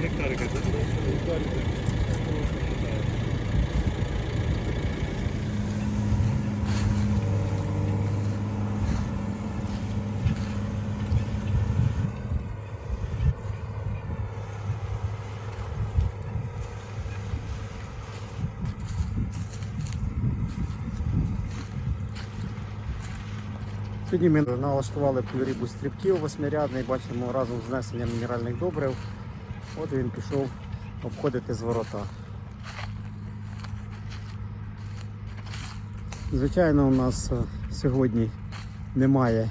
Гектарика, так? Гектарика. Сьогодні ми налаштували плюрібу стрибків восьмирядний, бачимо разом з внесенням мінеральних добрив. От він пішов обходити з ворота. Звичайно, у нас е, сьогодні немає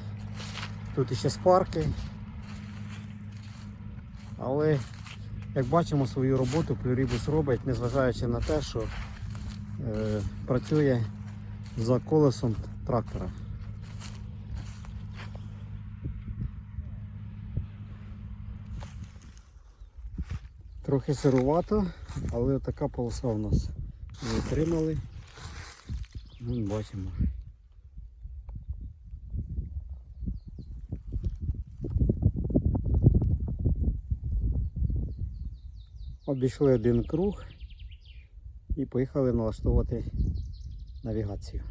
тут ще спарки. Але, як бачимо, свою роботу плюрібус робить, незважаючи на те, що е, працює за колесом трактора. Трохи сирувато, але така полоса у нас ми отримали. Ну, бачимо. Обійшли один круг і поїхали налаштовувати навігацію.